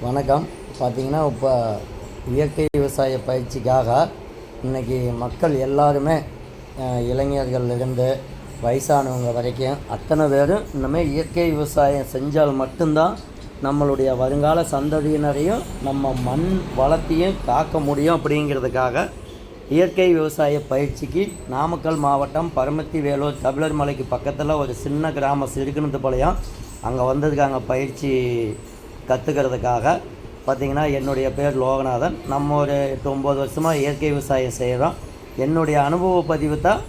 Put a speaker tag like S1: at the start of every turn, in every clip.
S1: வணக்கம். பார்த்திங்கன்னா இப்போ இயற்கை விவசாய பயிற்சிக்காக இன்னைக்கு மக்கள் எல்லாருமே இளைஞர்கள்லேருந்து வயசானவங்க வரைக்கும் அத்தனை பேரும் இன்னுமே இயற்கை விவசாயம் செஞ்சால் மட்டும்தான் நம்மளுடைய வருங்கால சந்ததியினரையும் நம்ம மண் வளத்தையும் காக்க முடியும் அப்படிங்கிறதுக்காக இயற்கை விவசாய பயிற்சிக்கு நாமக்கல் மாவட்டம் பரமத்தி வேலூர் தமிழர் மலைக்கு பக்கத்தில் ஒரு சின்ன கிராமம் சிறுகுணத்துப்பாளையம் அங்கே வந்திருக்காங்க பயிற்சி கற்றுக்கிறதுக்காக பார்த்திங்கன்னா என்னுடைய பேர் லோகநாதன். நம்ம ஒரு எட்டு ஒம்பது வருஷமாக இயற்கை விவசாயம் செய்கிறோம் என்னுடைய அனுபவ பதிவு தான்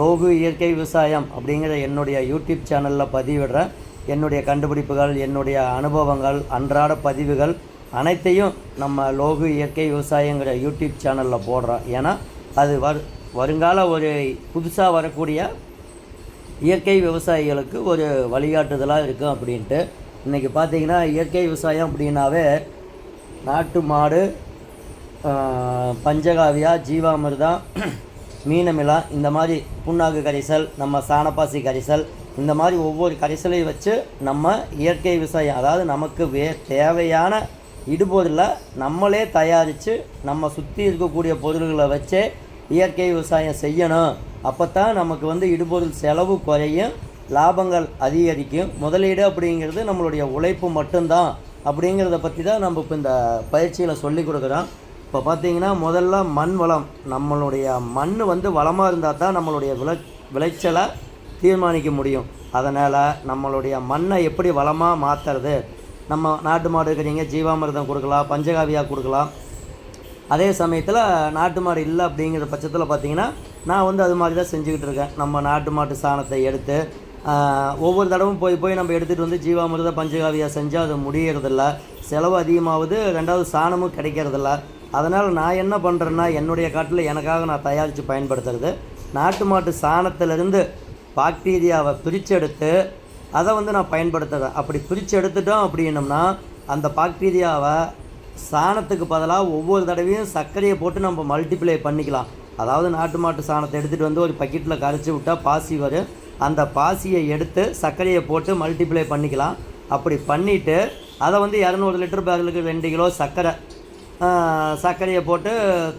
S1: லோகு இயற்கை விவசாயம் அப்படிங்கிற என்னுடைய யூடியூப் சேனலில் பதிவிடுறேன். என்னுடைய கண்டுபிடிப்புகள் என்னுடைய அனுபவங்கள் அன்றாட பதிவுகள் அனைத்தையும் நம்ம லோகு இயற்கை விவசாயங்கிற யூடியூப் சேனலில் போடுறோம். ஏன்னா அது வரு வருங்கால ஒரு புதுசாக வரக்கூடிய இயற்கை விவசாயிகளுக்கு ஒரு வழிகாட்டுதலாக இருக்கும் அப்படின்ட்டு இன்றைக்கி பார்த்தீங்கன்னா இயற்கை விவசாயம் அப்படின்னாவே நாட்டு மாடு பஞ்சகாவியா ஜீவாமிர்தா மீனமிலா இந்த மாதிரி புண்ணாக்கு கரிசல் நம்ம சாணப்பாசி கரிசல் இந்த மாதிரி ஒவ்வொரு கரைசலையும் வச்சு நம்ம இயற்கை விவசாயம் அதாவது நமக்கு வே தேவையான இடுபொருளை நம்மளே தயாரித்து நம்ம சுற்றி இருக்கக்கூடிய பொருள்களை வச்சே இயற்கை விவசாயம் செய்யணும். அப்போ தான் நமக்கு வந்து இடுபொருள் செலவு குறையும். லாபங்கள் அதிகரிக்கும். முதலீடு அப்படிங்கிறது நம்மளுடைய உழைப்பு மட்டும்தான். அப்படிங்கிறத பற்றி தான் நம்ம இப்போ இந்த பயிற்சியில் சொல்லி கொடுக்குறோம். இப்போ பார்த்திங்கன்னா முதல்ல மண் வளம். நம்மளுடைய மண் வந்து வளமாக இருந்தால் தான் நம்மளுடைய விளை விளைச்சலை தீர்மானிக்க முடியும். அதனால் நம்மளுடைய மண்ணை எப்படி வளமாக மாற்றுறது நம்ம நாட்டு மாடு இருக்கிறீங்க ஜீவாமிர்தம் கொடுக்கலாம் பஞ்சகாவியாக கொடுக்கலாம். அதே சமயத்தில் நாட்டு மாடு இல்லை அப்படிங்கிற பட்சத்தில் பார்த்திங்கன்னா நான் வந்து அது மாதிரி தான் செஞ்சுக்கிட்டு இருக்கேன். நம்ம நாட்டு மாட்டு சாணத்தை எடுத்து ஒவ்வொரு தடவும் போய் போய் நம்ம எடுத்துகிட்டு வந்து ஜீவாமிரத பஞ்சகாவியாக செஞ்சால் அது முடியறதில்ல. செலவு அதிகமாகுது ரெண்டாவது சாணமும் கிடைக்கிறதில்ல. அதனால் நான் என்ன பண்ணுறேன்னா என்னுடைய காட்டில் எனக்காக நான் தயாரித்து பயன்படுத்துறது. நாட்டு மாட்டு சாணத்திலிருந்து பாக்டீரியாவை பிரித்தெடுத்து அதை வந்து நான் பயன்படுத்துகிறேன் அப்படி பிரித்து எடுத்துட்டோம் அப்படின்னம்னா அந்த பாக்டீரியாவை சாணத்துக்கு பதிலாக ஒவ்வொரு தடவையும் சர்க்கரையை போட்டு நம்ம மல்டிப்ளை பண்ணிக்கலாம். அதாவது நாட்டு மாட்டு சாணத்தை எடுத்துகிட்டு வந்து ஒரு பக்கெட்டில் கரைச்சி விட்டால் பாசி வரும். அந்த பாசியை எடுத்து சர்க்கரையை போட்டு மல்டிப்ளை பண்ணிக்கலாம். அப்படி பண்ணிவிட்டு அதை வந்து இரநூறு லிட்டர் பேரலுக்கு ரெண்டு கிலோ சர்க்கரை சர்க்கரையை போட்டு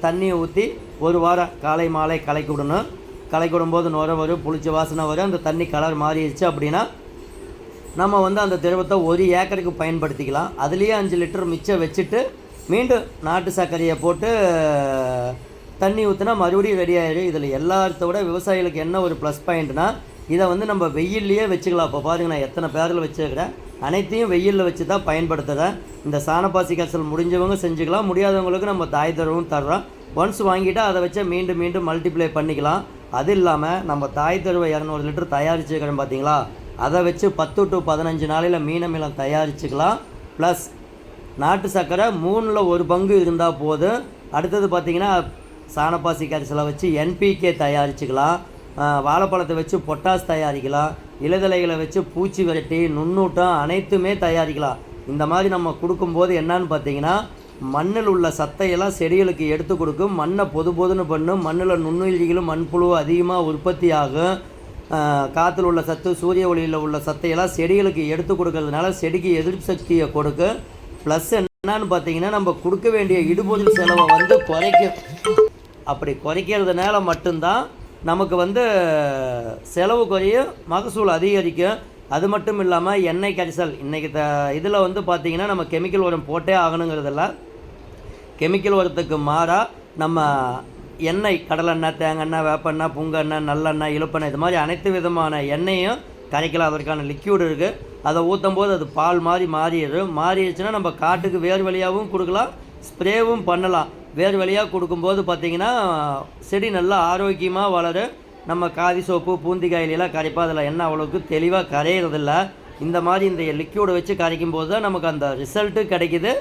S1: தண்ணியை ஊற்றி ஒரு வாரம் காலை மாலை கலக்கி விடணும். கலக்கி விடும்போது நுர வரும் புளிச்ச வாசனை வரும். அந்த தண்ணி கலர் மாறிடுச்சு அப்படின்னா நம்ம வந்து அந்த திரவத்தை ஒரு ஏக்கருக்கு பயன்படுத்திக்கலாம். அதுலேயே அஞ்சு லிட்டர் மிச்சம் வச்சுட்டு மீண்டும் நாட்டு சர்க்கரையை போட்டு தண்ணி ஊற்றினா மறுபடியும் ரெடி ஆகிடும் இதில் எல்லாத்த விட விவசாயிகளுக்கு என்ன ஒரு ப்ளஸ் பாயிண்ட்னா இதை வந்து நம்ம வெயில்லையே வச்சுக்கலாம். இப்போ பாருங்கள் நான் எத்தனை பேரில் வச்சுருக்கிறேன். அனைத்தையும் வெயிலில் வச்சு தான் பயன்படுத்துகிறேன் இந்த சாணப்பாசி கசல் முடிஞ்சவங்க செஞ்சுக்கலாம். முடியாதவங்களுக்கு நம்ம தாய் தரவும் தர்றோம். ஒன்ஸ் வாங்கிட்டால் அதை வச்சு மீண்டும் மீண்டும் மல்டிப்ளை பண்ணிக்கலாம். அது இல்லாமல் நம்ம தாய் தருவை இரநூறு லிட்டர் தயாரிச்சுக்கிறோம் பார்த்தீங்களா அதை வச்சு பத்து டு பதினஞ்சு நாளையில் மீனமிலம் தயாரிச்சுக்கலாம். ப்ளஸ் நாட்டு சர்க்கரை மூணில் ஒரு பங்கு இருந்தால் போதும். அடுத்தது பார்த்திங்கன்னா சாணப்பாசி கரிசலை வச்சு என்பிகே தயாரிச்சுக்கலாம். வாழைப்பழத்தை வச்சு பொட்டாஸ் தயாரிக்கலாம். இலைதலைகளை வச்சு பூச்சி விரட்டி நுண்ணூட்டம் அனைத்துமே தயாரிக்கலாம். இந்த மாதிரி நம்ம கொடுக்கும்போது என்னன்னு பார்த்தீங்கன்னா மண்ணில் உள்ள சத்தையெல்லாம் செடிகளுக்கு எடுத்து கொடுக்கும். மண்ணை பொது பொதுன்னு பண்ணும். மண்ணில் நுண்ணுயிரிகளும் மண்புழு அதிகமாக உற்பத்தி ஆகும். காற்றுல உள்ள சத்து சூரிய ஒளியில் உள்ள சத்தையெல்லாம் செடிகளுக்கு எடுத்து கொடுக்கறதுனால செடிக்கு எதிர்ப்பு சக்தியை கொடுக்கும். ப்ளஸ் என்னன்னு பார்த்தீங்கன்னா நம்ம கொடுக்க வேண்டிய இடுபொருள் செலவை வந்து குறைக்கும். அப்படி குறைக்கிறதுனால மட்டும்தான் நமக்கு வந்து செலவு குறையும் மகசூல் அதிகரிக்கும். அது மட்டும் இல்லாமல் எண்ணெய் கரிசல். இன்றைக்கி த இதில் வந்து பார்த்திங்கன்னா நம்ம கெமிக்கல் உரம் போட்டே ஆகணுங்கிறதில்ல. கெமிக்கல் உரத்துக்கு மாறாக நம்ம எண்ணெய் கடலெண்ணெய் தேங்காய் வேப்பெண்ணெய் புங்கெண்ணெய் நல்லெண்ணெய் இழுப்பெண்ணெய் இது மாதிரி அனைத்து விதமான எண்ணெயும் கரைக்கலாம். அதற்கான லிக்யூடு இருக்குது அதை ஊற்றும் போது அது பால் மாதிரி மாறிடும் மாறிடுச்சுன்னா நம்ம காட்டுக்கு வேர் வழியாகவும் கொடுக்கலாம் ஸ்ப்ரேவும் பண்ணலாம். வேர் வழியாக கொடுக்கும்போது பார்த்திங்கன்னா செடி நல்லா ஆரோக்கியமாக வளரும் நம்ம காதி சோப்பு பூந்திக்காயிலாம் கரைப்பா அதில் என்ன அவ்வளோக்கு தெளிவாக கரையிறதில்ல. இந்த மாதிரி இந்த லிக்யூடை வச்சு கரைக்கும் போது தான் நமக்கு அந்த ரிசல்ட்டு கிடைக்கிது.